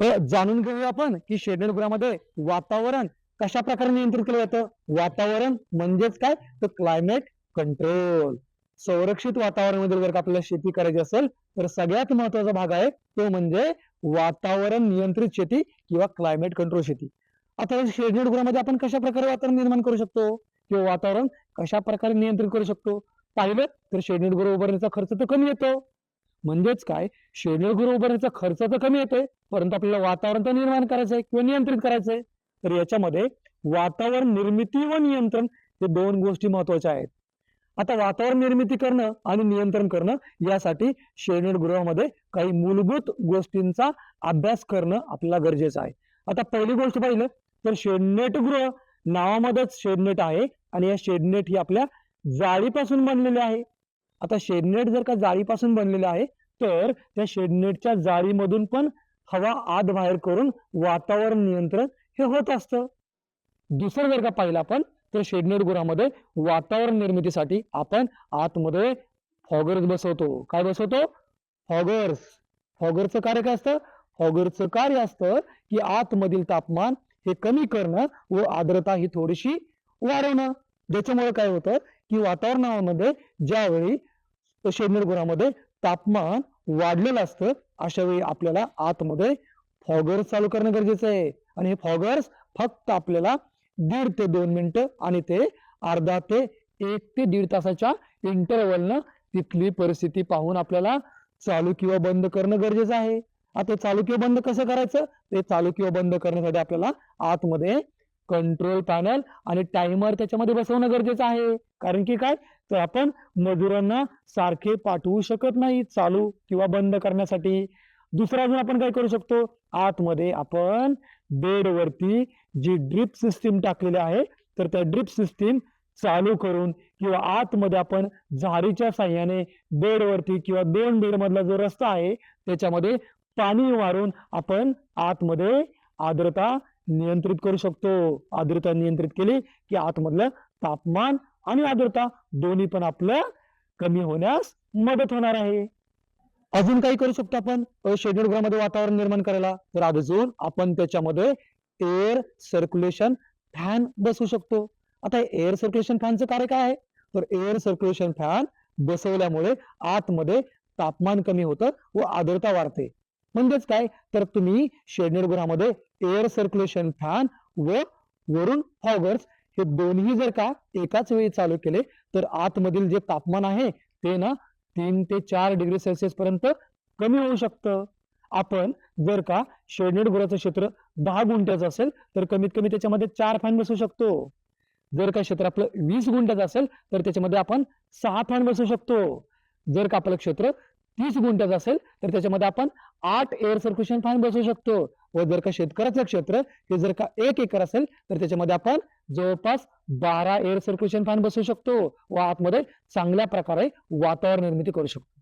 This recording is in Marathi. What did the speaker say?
तर जाणून घेऊया आपण की शेडनेट गृहामध्ये वातावरण कशा प्रकारे नियंत्रित केलं जातं? वातावरण म्हणजेच काय? तर क्लायमेट कंट्रोल संरक्षित वातावरणामध्ये जर का आपल्याला शेती करायची असेल तर सगळ्यात महत्त्वाचा भाग आहे तो म्हणजे वातावरण नियंत्रित शेती किंवा क्लायमेट कंट्रोल शेती. आता शेडनेट गृहामध्ये आपण कशा प्रकारे वातावरण निर्माण करू शकतो? किंवा वातावरण कशा प्रकारे नियंत्रित करू शकतो? पाहिलं तर शेडनेट गृह उभारण्याचा खर्च तर कमी येतो. म्हणजेच काय? शेडनेट गृह उभारण्याचा खर्च तर कमी येतोय. परंतु आपल्याला वातावरण तर निर्माण करायचंय किंवा नियंत्रित करायचंय तर याच्यामध्ये वातावरण निर्मिती व नियंत्रण हे दोन गोष्टी महत्त्वाच्या आहेत. आता वातावरण निर्मिती करणं आणि नियंत्रण करणं यासाठी शेडनेट गृहामध्ये काही मूलभूत गोष्टींचा अभ्यास करणं आपल्याला गरजेचं आहे. आता पहिली गोष्ट पाहिलं तर शेडनेट गृह नावामध्येच शेडनेट आहे आणि या शेडनेट ही आपल्या जाळीपासून बनलेले आहे. आता शेडनेट जर का जाळीपासून बनलेले आहे तर त्या शेडनेटच्या जाळीमधून पण हवा आत बाहेर करून वातावरण नियंत्रण हे होत असतं. दुसरं जर का पाहिलं आपण तर शेडनेर गुरामध्ये वातावरण निर्मितीसाठी आपण आतमध्ये फॉगर्स बसवतो. काय बसवतो? फॉगर्स. फॉगरचं कार्य काय असतं? फॉगरचं कार्य असतं की आतमधील तापमान हे कमी करणं व आर्द्रता ही थोडीशी वाढवणं. ज्याच्यामुळे काय होतं? की वातावरणामध्ये ज्यावेळी शेडनेर गुरामध्ये तापमान वाढलेलं असतं अशा वेळी आपल्याला आतमध्ये फॉगर्स चालू करणं गरजेचं आहे. आणि हे फॉगर्स फक्त आपल्याला दीड ते दोन मिनिटं आणि ते अर्धा ते एक ते दीड तासाच्या इंटरवलनं तिथली परिस्थिती पाहून आपल्याला चालू किंवा बंद करणं गरजेचं आहे. आता चालू किंवा बंद कसं करायचं? ते चालू किंवा बंद करण्यासाठी आपल्याला आतमध्ये कंट्रोल पॅनल आणि टाइमर त्याच्यामध्ये बसवणं गरजेचं आहे. कारण की काय? तर आपण मजुरांना सारखे पाठवू शकत नाही चालू किंवा बंद करण्यासाठी. दुसरा अजून आपण काय करू शकतो? आतमध्ये आपण बेडवरती जी ड्रिप सिस्टीम टाकलेली आहे तर त्या ड्रिप सिस्टीम चालू करून किंवा आतमध्ये आपण झारीच्या साह्याने बेडवरती किंवा दोन बेड मधला जो रस्ता आहे त्याच्यामध्ये पाणी मारून आपण आतमध्ये आर्द्रता नियंत्रित करू शकतो. आर्द्रता नियंत्रित केली की आतमधलं तापमान आणि आर्द्रता दोन्ही पण आपलं कमी होण्यास मदत होणार आहे. अजून काही करू शकतो आपण? शेड्यूल गृहामध्ये वातावरण निर्माण करायला. तर अजून आपण त्याच्यामध्ये एअर सर्क्युलेशन फॅन बसवू शकतो. आता एअर सर्क्युलेशन फॅनचं कार्य काय आहे? तर एअर सर्क्युलेशन फॅन बसवल्यामुळे आतमध्ये तापमान कमी होतं व आर्द्रता वाढते. म्हणजेच काय? तर तुम्ही शेडनेट गृहामध्ये एअर सर्क्युलेशन फॅन व वरून फॉगर्स हे दोन्ही जर का एकाच वेळी चालू केले तर आतमधील जे तापमान आहे ते ना तीन ते चार डिग्री सेल्सिअस पर्यंत कमी होऊ शकतं. आपण जर का शेडनेट गृहाचं क्षेत्र दहा गुंठ्याचं असेल तर कमीत कमी त्याच्यामध्ये चार फॅन बसू शकतो. जर का क्षेत्र आपलं वीस गुंठ्याचं असेल तर त्याच्यामध्ये आपण सहा फॅन बसू शकतो. जर का आपलं क्षेत्र तीस गुंठ्याचं असेल तर त्याच्यामध्ये आपण आठ एअर सर्क्युलेशन फॅन बसवू शकतो. व जर का शेतकऱ्याचं क्षेत्र हे जर का एक एकर असेल तर त्याच्यामध्ये आपण जवळपास बारा एअर सर्क्युलेशन फॅन बसवू शकतो. व आतमध्ये चांगल्या प्रकारे वातावरण निर्मिती करू शकतो.